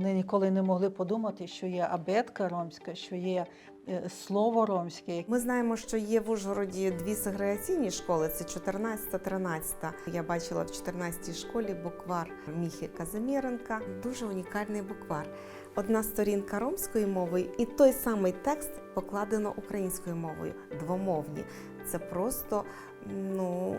Вони ніколи не могли подумати, що є абетка ромська, що є е, слово ромське. Ми знаємо, що є в Ужгороді дві сегрегаційні школи: це 14-13. Я бачила в 14-й школі буквар Міхи Казиміренка. Дуже унікальний буквар. Одна сторінка ромською мовою, і той самий текст покладено українською мовою. Двомовні. Це просто ну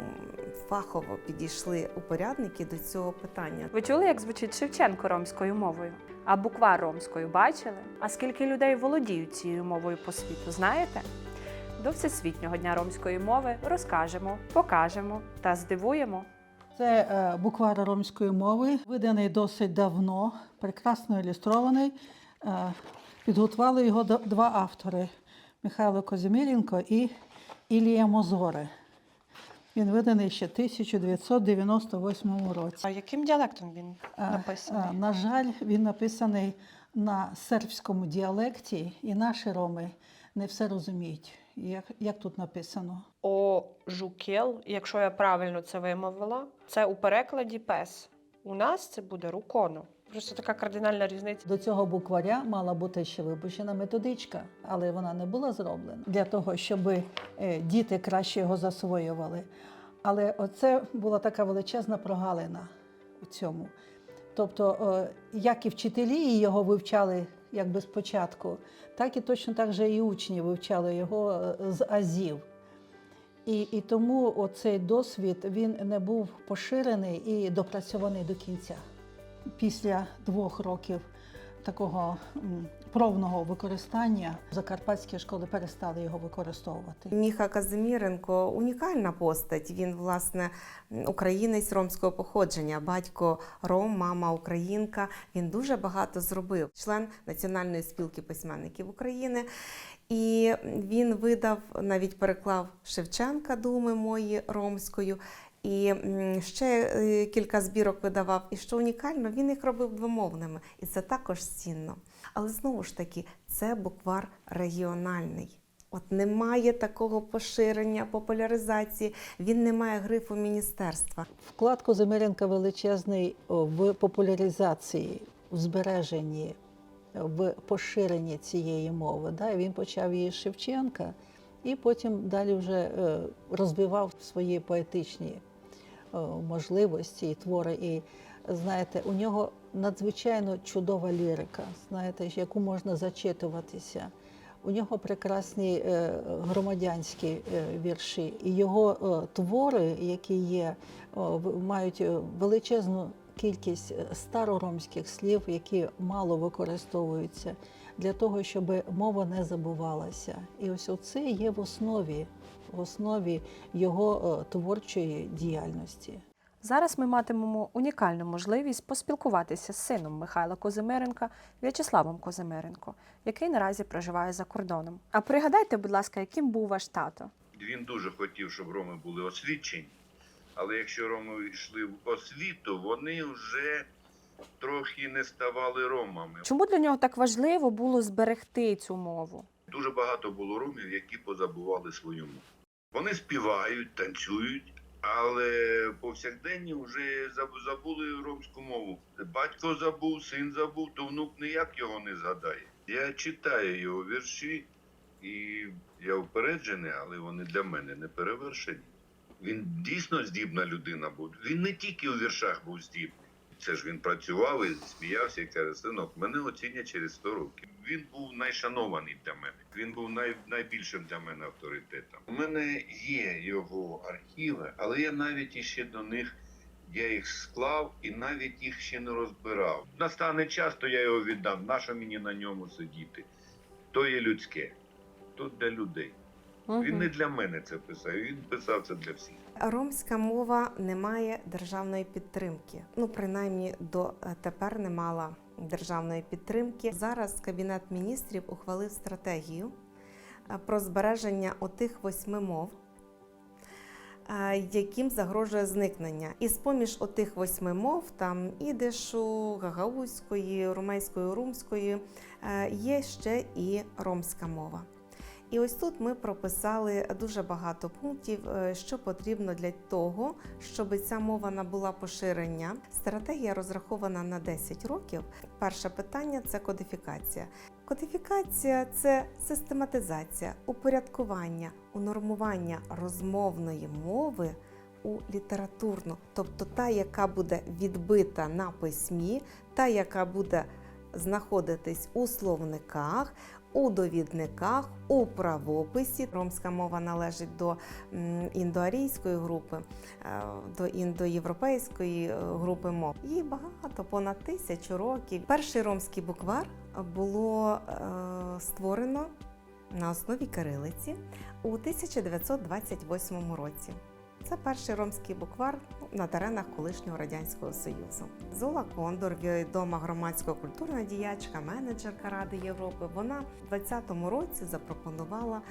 фахово підійшли упорядники до цього питання. Ви чули, як звучить Шевченко ромською мовою? А буква ромською бачили? А скільки людей володіють цією мовою по світу, знаєте? До Всесвітнього дня ромської мови розкажемо, покажемо та здивуємо. Це е, буквар ромської мови, виданий досить давно, прекрасно ілюстрований. Е, підготували його два автори Михайло Козиміренко і Ілія Мозоре. Він виданий ще 1998 році. А яким діалектом він Е, написаний? е, На жаль, він написаний на сербському діалекті, і наші роми не все розуміють, як, як тут написано. О жукел, якщо я правильно це вимовила, це у перекладі пес. У нас це буде руконо. Просто така кардинальна різниця. До цього букваря мала бути ще випущена методичка, але вона не була зроблена для того, щоб діти краще його засвоювали. Але оце була така величезна прогалина у цьому. Тобто, е, як і вчителі його вивчали якби спочатку, так і точно так же і учні вивчали його е, з азів. І, і тому оцей досвід він не був поширений і допрацьований до кінця. Після двох років такого м, пробного використання закарпатські школи перестали його використовувати. Міха Казиміренко унікальна постать. Він, власне, українець ромського походження, батько Ром, мама українка. Він дуже багато зробив. Член Національної спілки письменників України. І він видав, навіть переклав Шевченка думи мої ромською. І ще е, кілька збірок видавав. І що унікально, він їх робив двомовними, і це також цінно. Але знову ж таки, це буквар регіональний. От немає такого поширення, популяризації, він не має грифу міністерства. Вклад Козимиренка величезний в популяризації, в збереженні, в поширенні цієї мови. Да? Він почав її з Шевченка і потім далі вже е, розвивав свої поетичні можливості і твори. І знаєте, у нього надзвичайно чудова лірика, знаєте, яку можна зачитуватися. У нього прекрасні е, громадянські е, вірші, і його е, твори, які є, мають е, величезну кількість е, староромських слів, які мало використовуються для того, щоб мова не забувалася. І ось оце є в основі, в основі його е, творчої діяльності. Зараз ми матимемо унікальну можливість поспілкуватися з сином Михайла Козимиренка В'ячеславом Козимиренко, який наразі проживає за кордоном. А пригадайте, будь ласка, яким був ваш тато? Він дуже хотів, щоб роми були освічені. Але якщо роми йшли в освіту, вони вже трохи не ставали ромами. Чому для нього так важливо було зберегти цю мову? Дуже багато було ромів, які позабували свою мову. Вони співають, танцюють, але повсякденні вже забули ромську мову. Батько забув, син забув, то внук ніяк його не згадає. Я читаю його вірші, і я упереджений, але вони для мене не перевершені. Він дійсно здібна людина був. Він не тільки у віршах був здібний. Це ж він працював і сміявся і каже, синок, мене оцінять через 100 років. Він був найшанований для мене. Він був най, найбільшим для мене авторитетом. У мене є його архіви, але я навіть іще до них я їх склав і навіть їх ще не розбирав. Настане час, то я його віддам. Нащо мені на ньому сидіти? То є людське, то для людей. Він не для мене це писав, він писав це для всіх. Ромська мова не має державної підтримки. Ну, принаймні, до е, тепер не мала державної підтримки. Зараз Кабінет міністрів ухвалив стратегію е, про збереження отих восьми мов, е, яким загрожує зникнення. І з-поміж отих восьми мов, там ідишу, гагаузької, румейської, румської, є ще і ромська мова. І ось тут ми прописали дуже багато пунктів, е, що потрібно для того, щоб ця мова набула поширення. Стратегія розрахована на 10 років. Перше питання це кодифікація. Кодифікація це систематизація, упорядкування, унормування розмовної мови у літературну, тобто та, яка буде відбита на письмі, та, яка буде знаходитись у словниках, у довідниках, у правописі. Ромська мова належить до індоарійської групи, е, до індоєвропейської е, групи мов. Їй багато, понад тисячу років. Перший ромський буквар було е, створено на основі кирилиці у 1928 році. Це перший ромський буквар на теренах колишнього радянського союзу. Зола Кондор, відома громадсько-культурна діячка, менеджерка Ради Європи. Вона в 20-му році запропонувала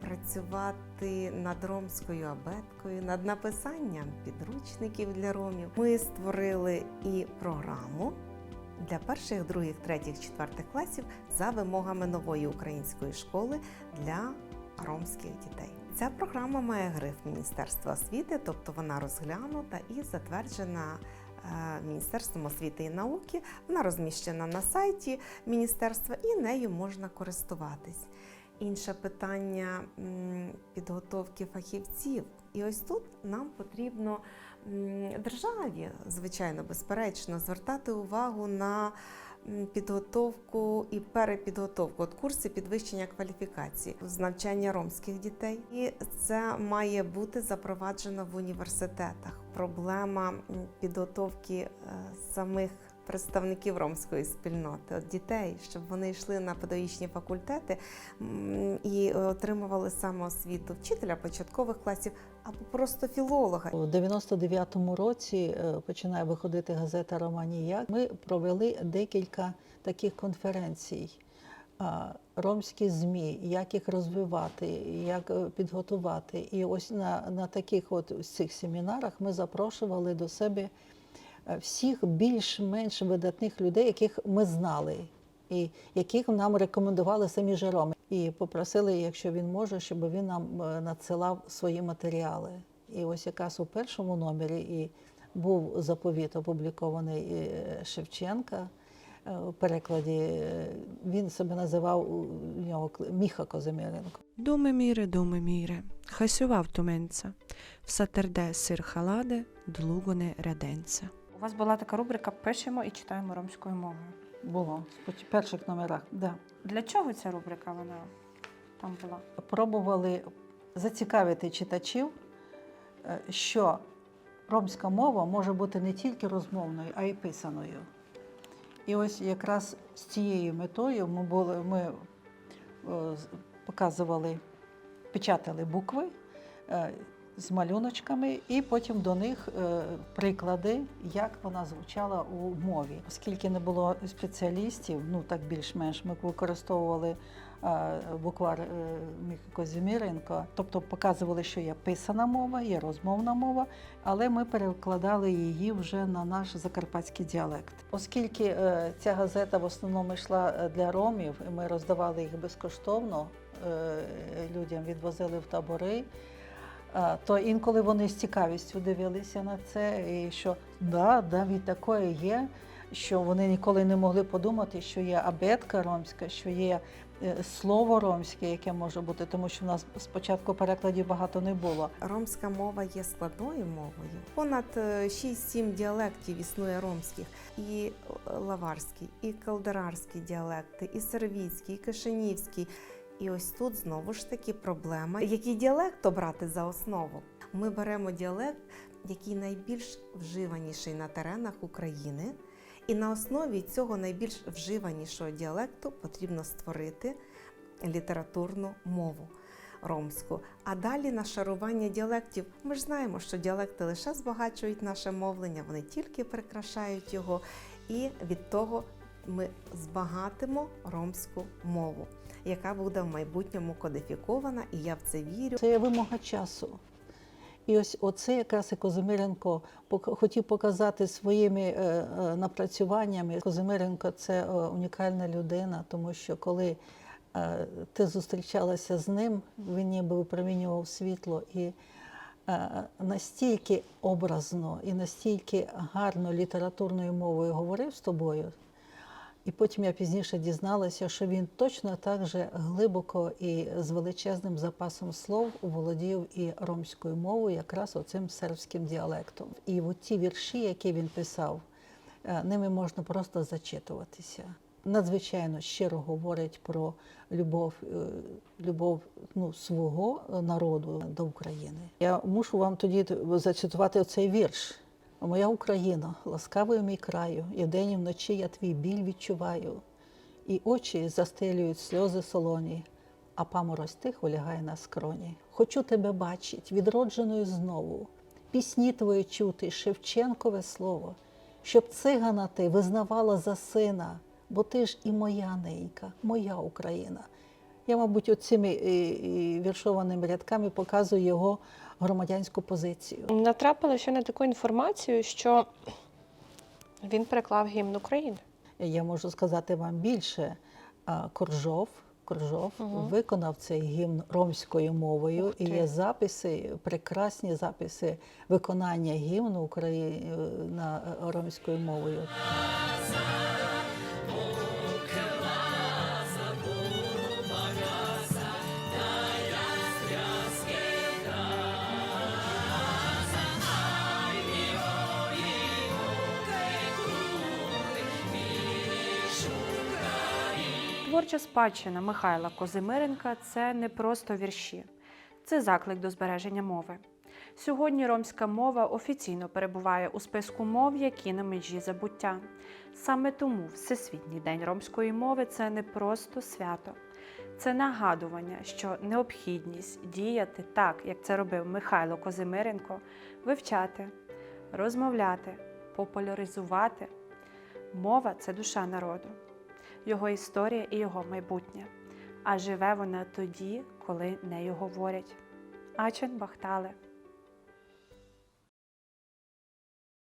працювати над ромською абеткою, над написанням підручників для ромів. Ми створили і програму для перших, других, третіх, четвертих класів за вимогами нової української школи для ромських дітей. Ця програма має гриф Міністерства освіти, тобто вона розглянута і затверджена е, Міністерством освіти і науки. Вона розміщена на сайті міністерства і нею можна користуватись. Інше питання підготовки фахівців. І ось тут нам потрібно державі, звичайно, безперечно, звертати увагу на підготовку і перепідготовку от курси підвищення кваліфікації з навчання ромських дітей. І це має бути запроваджено в університетах. Проблема підготовки е, самих представників ромської спільноти, от дітей, щоб вони йшли на педагогічні факультети і отримували самоосвіту вчителя початкових класів або просто філолога. У 99-му році е, починає виходити газета Романія. Ми провели декілька таких конференцій. Ромські ЗМІ, як їх розвивати, як е, підготувати. І ось на, на таких от цих семінарах ми запрошували до себе всіх більш-менш видатних людей, яких ми знали, і яких нам рекомендували самі ж. І попросили, якщо він може, щоб він нам е, надсилав свої матеріали. І ось якраз у першому номері і був заповіт опублікований е, Шевченка е, у перекладі. е, Він себе називав у нього Міха Козимиренко. Думе міре, думе міре, хасював туменца, всатерде сир халаде, длугоне ряденца. У вас була така рубрика Пишемо і читаємо ромською мовою. Було в перших номерах. Да. Для чого ця рубрика вона там була? Пробували зацікавити читачів, е, що ромська мова може бути не тільки розмовною, а й писаною. І ось якраз з цією метою ми, були, ми е, показували, печатали букви е, з малюночками, і потім до них е, приклади, як вона звучала у мові. Оскільки не було спеціалістів, ну так більш-менш ми використовували е, буквар е, Міхи Козіміренко, тобто показували, що є писана мова, є розмовна мова, але ми перекладали її вже на наш закарпатський діалект. Оскільки ця газета в основному йшла для ромів, ми роздавали їх безкоштовно, людям відвозили в табори. Е, То інколи вони з цікавістю дивилися на це, і що да, навіть таке є, що вони ніколи не могли подумати, що є абетка ромська, що є е, слово ромське, яке може бути, тому що в нас спочатку перекладів багато не було. Ромська мова є складною мовою. Понад е, 6-7 діалектів існує ромських. І е, лаварський, і калдерарський діалекти, і сервійський, і кишинівський. І ось тут знову ж таки проблема, який діалект обрати за основу. Ми беремо діалект, який найбільш вживаніший на теренах України. І на основі цього найбільш вживанішого діалекту потрібно створити літературну мову ромську. А далі нашарування діалектів. Ми ж знаємо, що діалекти лише збагачують наше мовлення, вони тільки прикрашають його. І від того ми збагатимо ромську мову, яка буде в майбутньому кодифікована, і я в це вірю. Це є вимога часу. І ось оце якраз і Козимиренко хотів показати своїми е, е, напрацюваннями. Козимиренко це е, унікальна людина, тому що коли ти зустрічалася з ним, він ніби випромінював світло і настільки образно і настільки гарно літературною мовою говорив з тобою. І потім я пізніше дізналася, що він точно так же глибоко і з величезним запасом слов володів і ромською мовою, якраз оцим сербським діалектом. І от ті вірші, які він писав, е, ними можна просто зачитуватися. Надзвичайно щиро говорить про любов, е, любов ну, свого народу до України. Я мушу вам тоді зацитувати цей вірш. Моя Україна, ласкавою мій краю, і вдень і вночі я твій біль відчуваю, і очі застелюють сльози солоні, а паморозь тихо лягає на скроні. Хочу тебе бачить, відродженою знову, пісні твої чути, Шевченкове слово, щоб цигана ти визнавала за сина, бо ти ж і моя ненька, моя Україна. Я, мабуть, оцими і віршованими рядками показую його громадянську позицію. Натрапила ще на таку інформацію, що він переклав гімн України. Я можу сказати вам більше. Коржов, Коржов Мгм. виконав цей гімн ромською мовою, і є записи, прекрасні записи виконання гімну Украї... на ромською мовою. Творча спадщина Михайла Козимиренка це не просто вірші, це заклик до збереження мови. Сьогодні ромська мова офіційно перебуває у списку мов, які на межі забуття. Саме тому Всесвітній день ромської мови це не просто свято, це нагадування, що необхідність діяти так, як це робив Михайло Козимиренко, вивчати, розмовляти, популяризувати. Мова це душа народу його історія і його майбутнє. А живе вона тоді, коли нею говорять. Ачен Бахтале